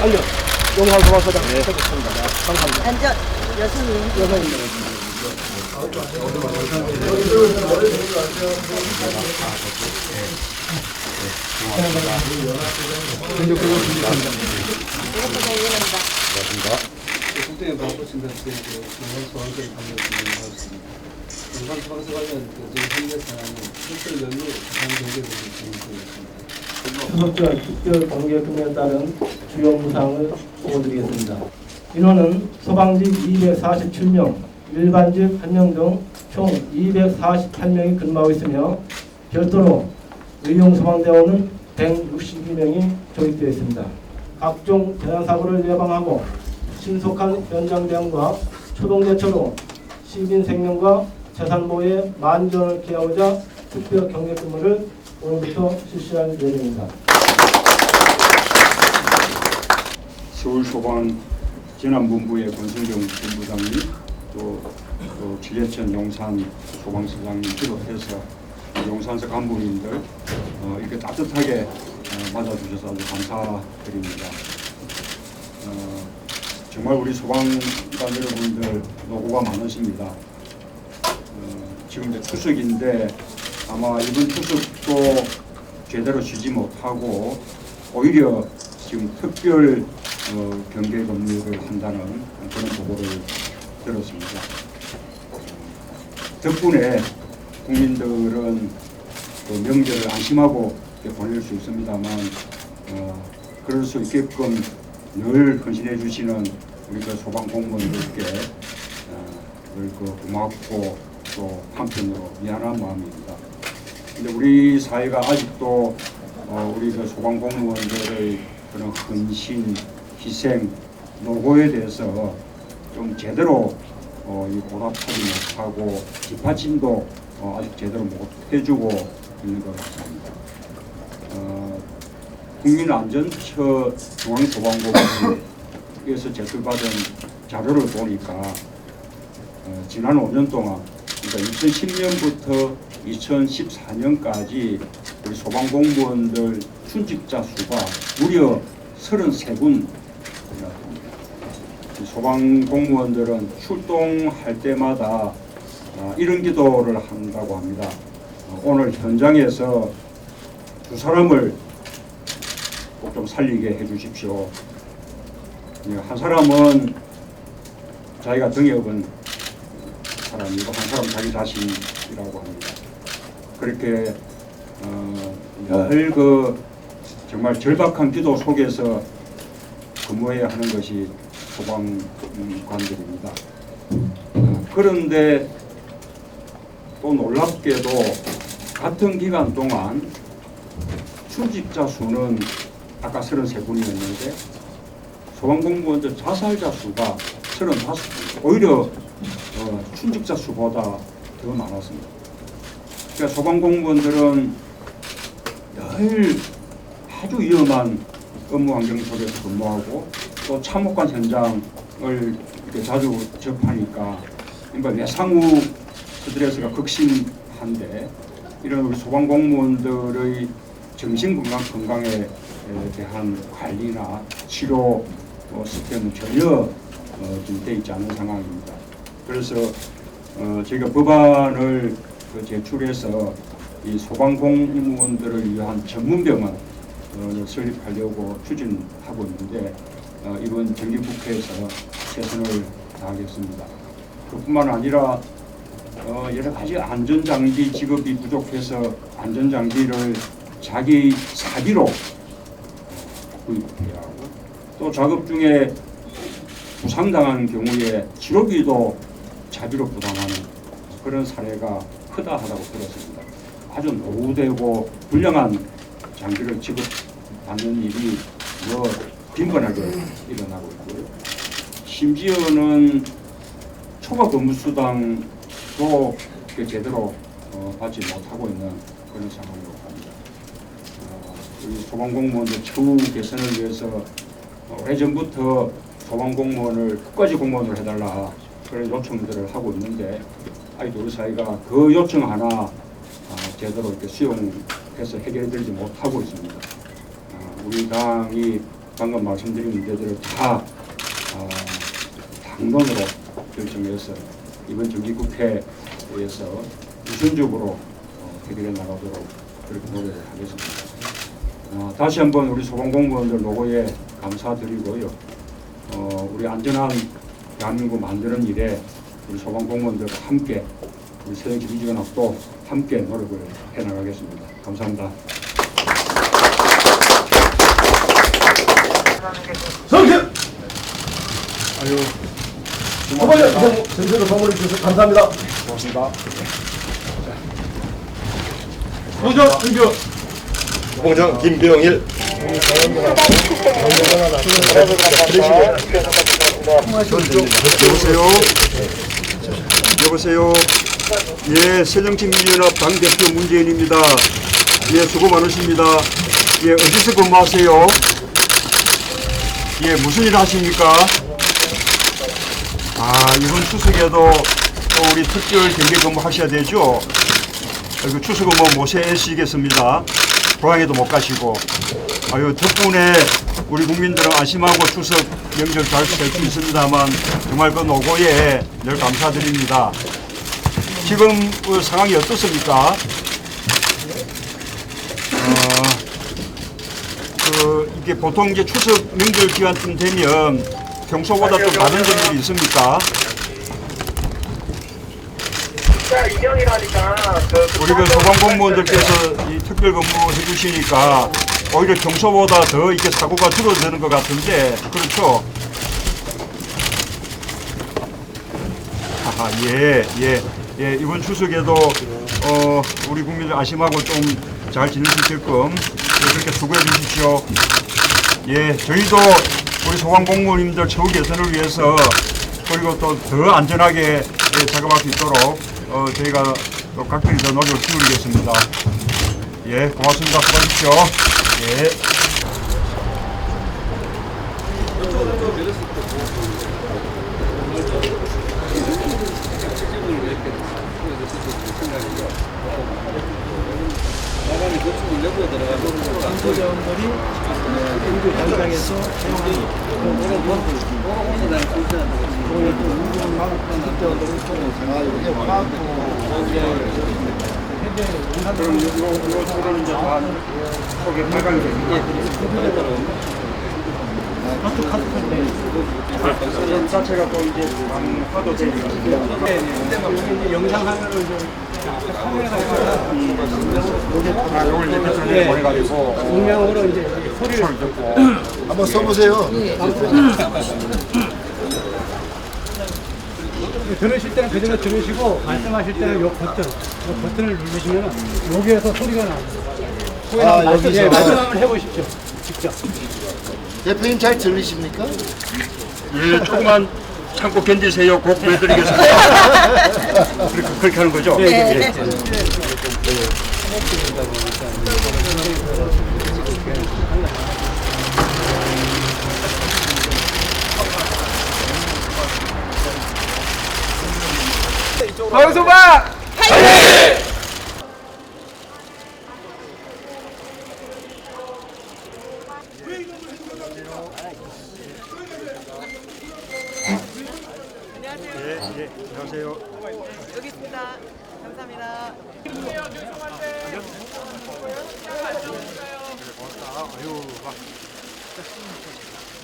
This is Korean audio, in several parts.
앉아. 용산 소방서장 하겠습니다. 네, 감사합니다. 앉아 여성님 여성님들. 이것보다 이해난다 국대에 바쁘신데 영상 소방서에 감사드리습니다 영상 소방서 관련 그 저희 현재 사안은. 추석절 특별 공개금에 따른 주요 무상을 보고드리겠습니다. 인원은 소방직 247명, 일반직 1명 등 총 248명이 근무하고 있으며 별도로 의용소방대원은 162명이 조직되어 있습니다. 각종 재난사고를 예방하고 신속한 현장 대응과 초동 대처로 시민 생명과 재산 보호에 만전을 기하고자 특별 경계 근무를 오늘부터 실시할 예정입니다. 서울소방 재난본부의 권순경 본부장님 또, 또 진해천 용산 소방서장님 비롯해서 용산서 간부님들 어, 이렇게 따뜻하게 어, 맞아주셔서 아주 감사드립니다. 어, 정말 우리 소방관 여러분들 노고가 많으십니다. 어, 지금 이제 추석인데 아마 이번 추석도 제대로 쉬지 못하고 오히려 지금 특별 어, 경계 근무를 한다는 그런 보고를 들었습니다. 덕분에 국민들은 그 명절을 안심하고 보낼 수 있습니다만 어, 그럴 수 있게끔 늘 헌신해 주시는 우리 그 소방 공무원들께 어, 늘 그 고맙고 또 한편으로 미안한 마음입니다. 근데 우리 사회가 아직도 어, 우리 그 소방 공무원들의 그런 헌신, 희생, 노고에 대해서 좀 제대로 어, 이 보답하지 못하고 뒷받침도 어, 아직 제대로 못 해주고 있는 것 같습니다. 어, 국민안전처 중앙소방국에서 제출받은 자료를 보니까 어, 지난 5년 동안 그러니까 2010년부터 2014년까지 우리 소방공무원들 순직자 수가 무려 33군 소방공무원들은 출동할 때마다 아, 이런 기도를 한다고 합니다. 어, 오늘 현장에서 두 사람을 꼭 좀 살리게 해주십시오. 예, 한 사람은 자기가 등에 업은 사람이고 한 사람 자기 자신이라고 합니다. 그렇게 어, 늘그 정말 절박한 기도 속에서 근무해야 하는 것이 소방관들입니다. 어, 그런데 또 놀랍게도 같은 기간 동안 출직자 수는 아까 33분이었는데 소방공무원들 자살자 수가 35분 오히려 어, 출직자 수보다 더 많았습니다. 그러니까 소방공무원들은 늘 아주 위험한 업무 환경 속에서 근무하고 또 참혹한 현장을 이렇게 자주 접하니까 예상후 스트레스가 극심한데 이런 우리 소방공무원들의 정신 건강 건강에 대한 관리나 치료 어, 시스템은 전혀 어, 좀돼 있지 않은 상황입니다. 그래서 어, 저희가 법안을 그 제출해서 이 소방공무원들을 위한 전문병원 어, 설립하려고 추진하고 있는데 어, 이번 정기국회에서 최선을 다하겠습니다. 그뿐만 아니라 어, 여러 가지 안전장비 지급이 부족해서 안전장비를 자기 사비로 구입해야 하고 또 작업 중에 부상당한 경우에 치료비도 자비로 부담하는 그런 사례가 크다 하다고 들었습니다. 아주 노후되고 불량한 장비를 지급받는 일이 뭐 빈번하게 일어나고 있고요. 심지어는 초과 근무수당도 제대로 어, 받지 못하고 있는 그런 상황이라고 합니다. 어, 소방공무원들 처우 개선을 위해서 어, 오래전부터 소방공무원을 끝까지 공무원을 해달라 그런 요청들을 하고 있는데 우리 사회가 그 요청 하나 아, 제대로 이렇게 수용해서 해결되지 못하고 있습니다. 아, 우리 당이 방금 말씀드린 문제들을 다 어, 당론으로 결정해서 이번 정기국회에서 우선적으로 어, 해결해 나가도록 그렇게 노력을 하겠습니다. 어, 다시 한번 우리 소방공무원들 노고에 감사드리고요. 어, 우리 안전한 대한민국 만드는 일에 우리 소방공무원들과 함께 우리 새정치 민주연합도 함께 노력을 해나가겠습니다. 감사합니다. 성실! 후보자 전체로 선물해 주셔서 감사합니다. 고맙습니다. 후보자 의견. 공장 김병일 여보세요? 여보세요? 예 새정치민주연합 당 대표 문재인입니다. 예 수고 많으십니다. 예 어디서 근무하세요? 예 무슨 일 하십니까? 아 이번 추석에도 또 우리 특별 경계 근무 하셔야 되죠? 그 추석은 뭐 모세시겠습니다. 고향에도 못 가시고. 아유 덕분에 우리 국민들은 안심하고 추석 명절 잘 될 수 있습니다만 정말 그 노고에 늘 감사드립니다. 지금 그 상황이 어떻습니까? 어, 그 이게 보통 이제 추석 명절 기간쯤 되면 평소보다 좀 다른 점들이 있습니까? 우리 그 소방공무원들께서 이 특별 근무 해주시니까 오히려 평소보다 더 이렇게 사고가 줄어드는 것 같은데 그렇죠? 하하 예 예 예, 이번 추석에도 어 우리 국민들 안심하고 좀 잘 지낼 수 있게끔 예, 그렇게 수고해 주십시오. 예 저희도 우리 소방공무원님들 처우 개선을 위해서 그리고 또 더 안전하게 예, 작업할 수 있도록 어, 저희가 또 각별히 더 노력을 기울이겠습니다. 예, 고맙습니다. 수고하십시오. 예. 나가는 건축을 내고 들어가고 장소자원들이 인구 현장에서 사용하는 그럼 요, 요, 요 소리는 이제 다 속에 빨간 게이 자체가 또 이제 강화도 되니까. 아, 요걸 이제 배터리에 보내가지고 익명으로 이제 소리를 소리 듣고. 한번 써보세요. 들으실 때는 그대로 들으시고 말씀하실 때는 요 버튼, 요 버튼을 누르시면 여기에서 소리가 나옵니다. 아, 말씀, 여기서. 예, 말씀 한번 해보십시오. 직접. 대표님 잘 들리십니까? 예, 조금만 참고 견디세요. 꼭 보여드리겠습니다. 그렇게, 그렇게 하는 거죠? 예, 예. 방송박! 예, 예, 안녕하세요. 여기 있습니다. 감사합니다.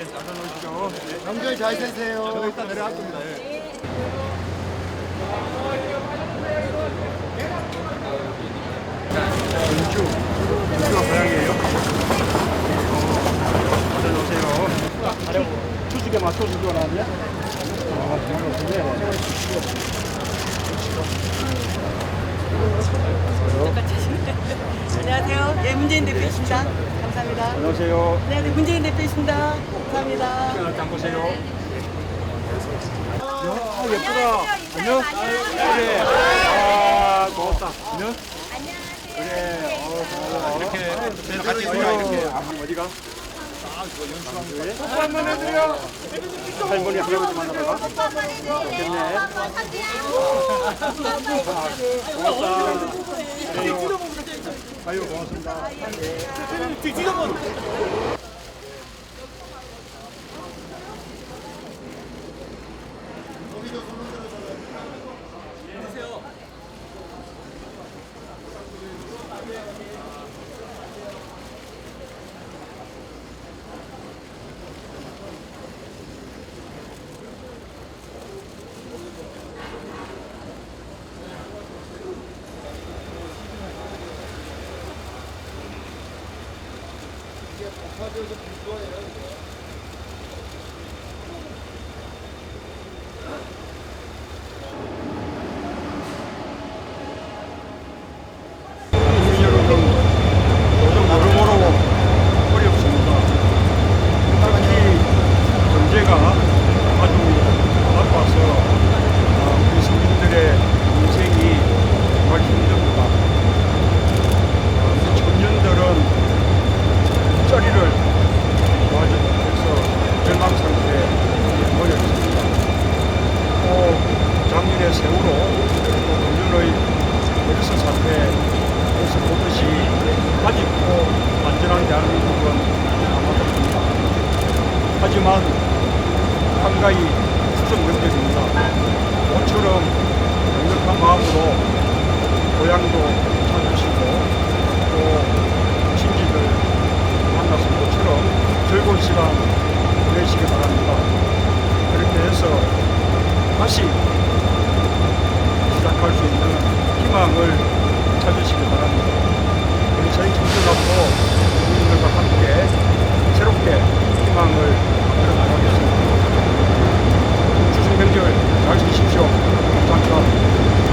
네, 놓으시죠. 네. 명절 잘 되세요. 저 일단 내려갈 겁니다. 연주, 연주가 고향이에요? 어서 오세요. 추석에 맞춰서 좋아하냐? 안녕하세요. 예, 문재인 대표이십니다. 감사합니다. 안녕하세요. 네, 네, 문재인 대표이십니다. 감사합니다. 시간을 장 보세요. 야, 예쁘다. 안녕? 그래. 아, 고맙다. 안녕? 그래. 어. 이렇게 같이 있어요, 이렇게. 아, 어디가? 뽀뽀 한번 해드려. 할머니, 할아버지 만나러 가. 좋겠네. 고맙다. 아유, 고맙습니다. 여러분, 요즘 여러모로 어렵습니다. 특히 경제가 아주 나빠서 아, 우리 시민들의 인생이 정말 힘듭니다. 아, 우리 청년들은 일자리를 도와주기 위해서 절망 상태에 놓여 있습니다. 또 작년에 세월호 또 금년의 버리스 사태 에서 보듯이 아직도 안전한 대한민국은 남아있습니다. 하지만 한가히 수정된적입니다 모처럼 강력한 마음으로 고향도 찾으시고 또 친지들 만나서 모처럼 즐거운 시간 보내시기 바랍니다. 그렇게 해서 다시 장악할 수 있는 희망을 찾으시기 바랍니다. 우리 저희 청소년도 국민들과 함께 새롭게 희망을 만들어 나가겠습니다. 주중 명절 잘 지키십시오. 감사합니다.